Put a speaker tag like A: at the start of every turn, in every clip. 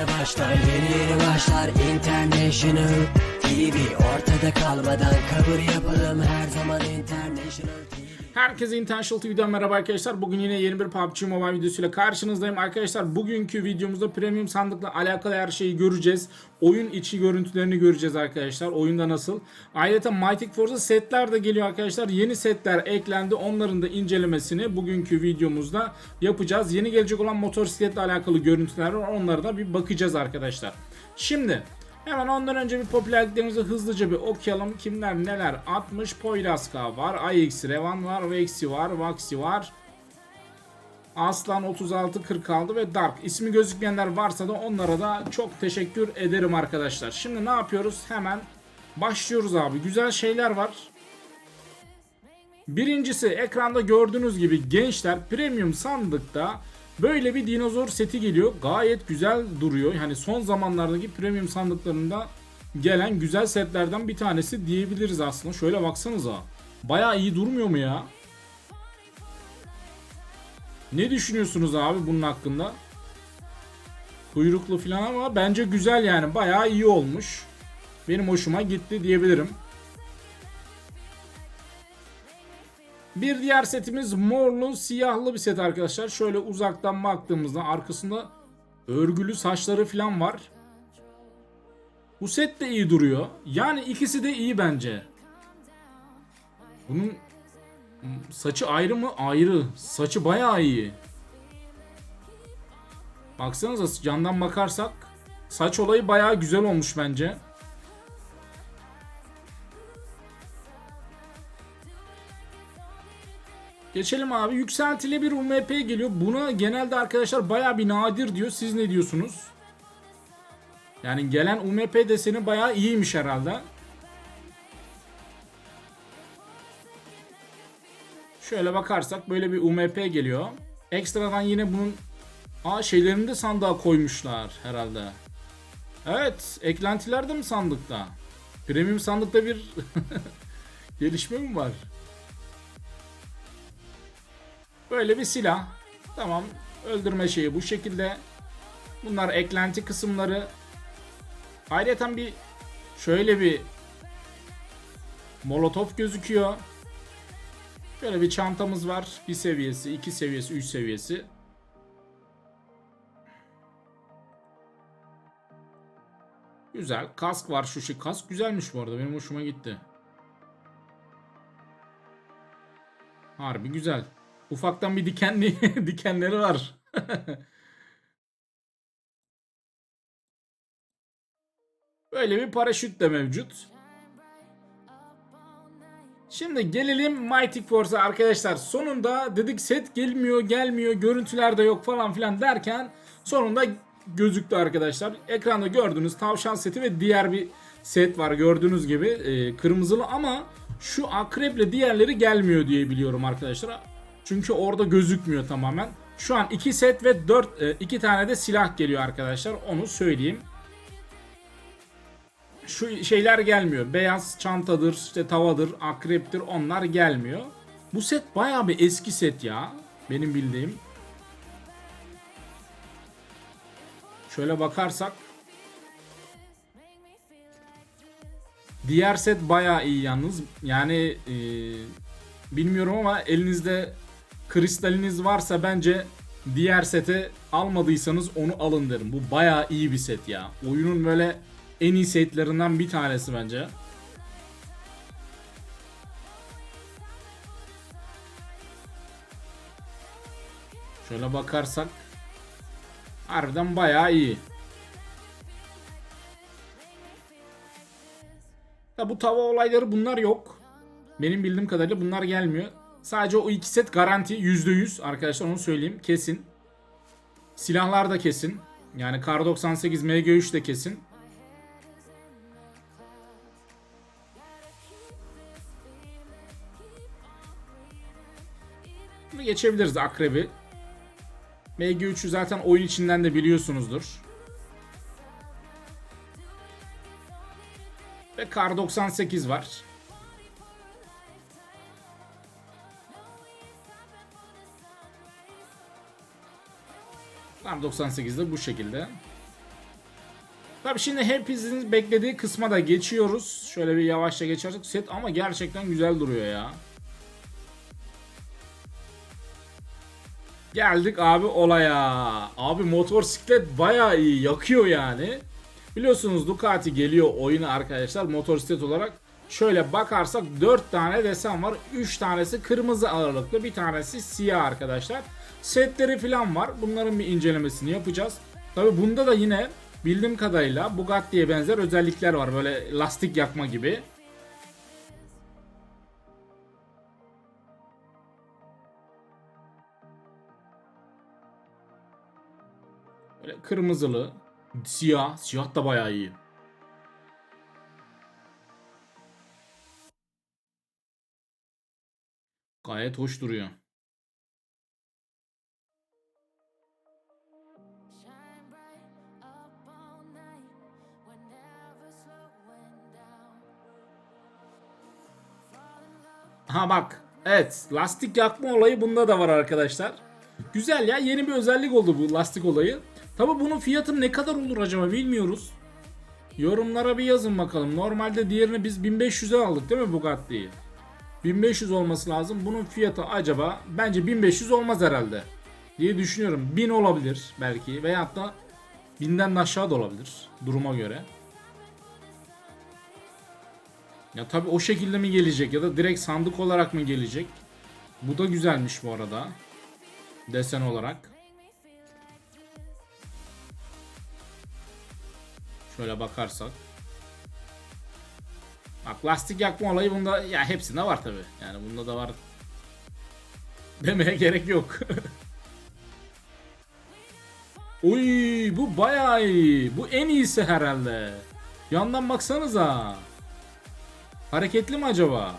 A: yeni başlar Yeni yeni başlar. International TV Ortada kalmadan kabul yapalım. Her zaman International
B: Herkese International TV'den merhaba arkadaşlar. Bugün yine yeni bir PUBG Mobile videosuyla karşınızdayım. Arkadaşlar bugünkü videomuzda premium sandıkla alakalı her şeyi göreceğiz. Oyun içi görüntülerini göreceğiz arkadaşlar. Oyunda nasıl. Ayrıca Mighty Force'a setler de geliyor arkadaşlar. Yeni setler eklendi. Onların da incelemesini bugünkü videomuzda yapacağız. Yeni gelecek olan motosikletle alakalı görüntüler var. Onlara da bir bakacağız arkadaşlar. Şimdi Hemen ondan önce bir popülerliklerimizi hızlıca bir okuyalım. Kimler neler atmış? Poyrazka var, AX Revan var, Vexi var, Vaxi var. Aslan 36 46 ve Dark. İsmi gözükmeyenler varsa da onlara da çok teşekkür ederim arkadaşlar. Şimdi ne yapıyoruz? Hemen başlıyoruz abi. Güzel şeyler var. Birincisi ekranda gördüğünüz gibi gençler premium sandıkta böyle bir dinozor seti geliyor. Gayet güzel duruyor. Yani son zamanlardaki premium sandıklarında gelen güzel setlerden bir tanesi diyebiliriz aslında. Şöyle baksanıza. Baya iyi durmuyor mu ya? Ne düşünüyorsunuz abi bunun hakkında? Kuyruklu falan ama bence güzel yani. Baya iyi olmuş. Benim hoşuma gitti diyebilirim. Bir diğer setimiz morlu siyahlı bir set arkadaşlar. Şöyle uzaktan baktığımızda arkasında örgülü saçları falan var. Bu set de iyi duruyor. Yani ikisi de iyi bence. Bunun saçı ayrı mı? Ayrı. Saçı bayağı iyi. Baksanıza candan bakarsak saç olayı bayağı güzel olmuş bence. Geçelim abi. Yükseltili bir UMP geliyor. Buna genelde arkadaşlar baya bir nadir diyor. Siz ne diyorsunuz? Yani gelen UMP deseni baya iyiymiş herhalde. Şöyle bakarsak böyle bir UMP geliyor. Ekstradan yine bunun Aa şeylerini de sandığa koymuşlar herhalde. Evet, eklentiler de mi sandıkta? Premium sandıkta bir gelişme mi var? Böyle bir silah. Tamam. Öldürme şeyi bu şekilde. Bunlar eklenti kısımları. Ayrıca bir şöyle bir molotof gözüküyor. Böyle bir çantamız var. Bir seviyesi, iki seviyesi, üç seviyesi. Güzel. Kask var şu şey. Kask güzelmiş bu arada. Benim hoşuma gitti. Harbi güzel. Ufaktan bir dikenli dikenleri var. Böyle bir paraşüt de mevcut. Şimdi gelelim Mighty Force'a arkadaşlar. Sonunda dedik set gelmiyor, gelmiyor, görüntüler de yok falan filan derken sonunda gözüktü arkadaşlar. Ekranda gördüğünüz tavşan seti ve diğer bir set var gördüğünüz gibi e, kırmızılı ama şu akreple diğerleri gelmiyor diye biliyorum arkadaşlar. Çünkü orada gözükmüyor tamamen. Şu an 2 set ve 4 2 tane de silah geliyor arkadaşlar. Onu söyleyeyim. Şu şeyler gelmiyor. Beyaz çantadır, işte tavadır, akreptir onlar gelmiyor. Bu set bayağı bir eski set ya. Benim bildiğim. Şöyle bakarsak Diğer set bayağı iyi yalnız. Yani e, bilmiyorum ama elinizde kristaliniz varsa bence diğer sete almadıysanız onu alın derim. Bu bayağı iyi bir set ya. Oyunun böyle en iyi setlerinden bir tanesi bence. Şöyle bakarsak harbiden bayağı iyi. Ya bu tava olayları bunlar yok. Benim bildiğim kadarıyla bunlar gelmiyor. Sadece o iki set garanti %100 arkadaşlar onu söyleyeyim kesin. Silahlar da kesin. Yani Kar 98 MG3 de kesin. Bunu geçebiliriz Akreb'i. MG3'ü zaten oyun içinden de biliyorsunuzdur. Ve Kar 98 var. Kar 98 de bu şekilde. Tabii şimdi hepinizin beklediği kısma da geçiyoruz. Şöyle bir yavaşça geçersek set ama gerçekten güzel duruyor ya. Geldik abi olaya. Abi motosiklet bayağı iyi yakıyor yani. Biliyorsunuz Ducati geliyor oyuna arkadaşlar motosiklet olarak. Şöyle bakarsak 4 tane desen var. 3 tanesi kırmızı ağırlıklı, bir tanesi siyah arkadaşlar. Setleri falan var. Bunların bir incelemesini yapacağız. Tabi bunda da yine bildiğim kadarıyla Bugatti'ye benzer özellikler var. Böyle lastik yakma gibi. Böyle kırmızılı, siyah, siyah da bayağı iyi. Gayet hoş duruyor. Ha bak. Evet. Lastik yakma olayı bunda da var arkadaşlar. Güzel ya. Yeni bir özellik oldu bu lastik olayı. Tabi bunun fiyatı ne kadar olur acaba bilmiyoruz. Yorumlara bir yazın bakalım. Normalde diğerini biz 1500'e aldık değil mi Bugatti'yi? 1500 olması lazım. Bunun fiyatı acaba bence 1500 olmaz herhalde. Diye düşünüyorum. 1000 olabilir belki. Veyahut da 1000'den de aşağı da olabilir. Duruma göre. Ya tabi o şekilde mi gelecek ya da direkt sandık olarak mı gelecek? Bu da güzelmiş bu arada. Desen olarak. Şöyle bakarsak. Bak lastik yakma olayı bunda ya hepsinde var tabi. Yani bunda da var. Demeye gerek yok. Oy bu bayağı iyi. Bu en iyisi herhalde. Yandan baksanıza. Hareketli mi acaba?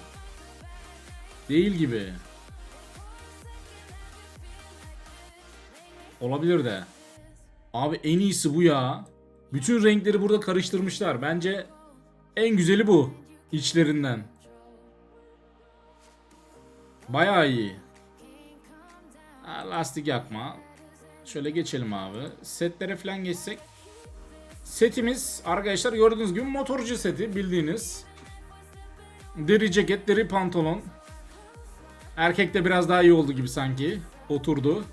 B: Değil gibi. Olabilir de. Abi en iyisi bu ya. Bütün renkleri burada karıştırmışlar. Bence en güzeli bu. içlerinden. Bayağı iyi. Ha, lastik yakma. Şöyle geçelim abi. Setlere falan geçsek. Setimiz arkadaşlar gördüğünüz gibi motorcu seti bildiğiniz. Deri ceket, deri pantolon. Erkekte biraz daha iyi oldu gibi sanki. Oturdu.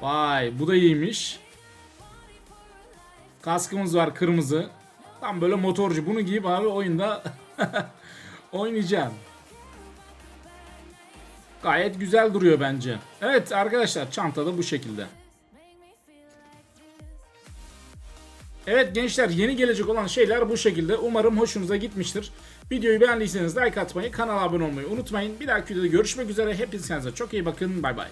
B: Vay bu da iyiymiş. Kaskımız var kırmızı. Tam böyle motorcu. Bunu giyip abi oyunda oynayacağım. Gayet güzel duruyor bence. Evet arkadaşlar çanta da bu şekilde. Evet gençler yeni gelecek olan şeyler bu şekilde. Umarım hoşunuza gitmiştir. Videoyu beğendiyseniz like atmayı, kanala abone olmayı unutmayın. Bir dahaki videoda görüşmek üzere. Hepiniz kendinize çok iyi bakın. Bay bay.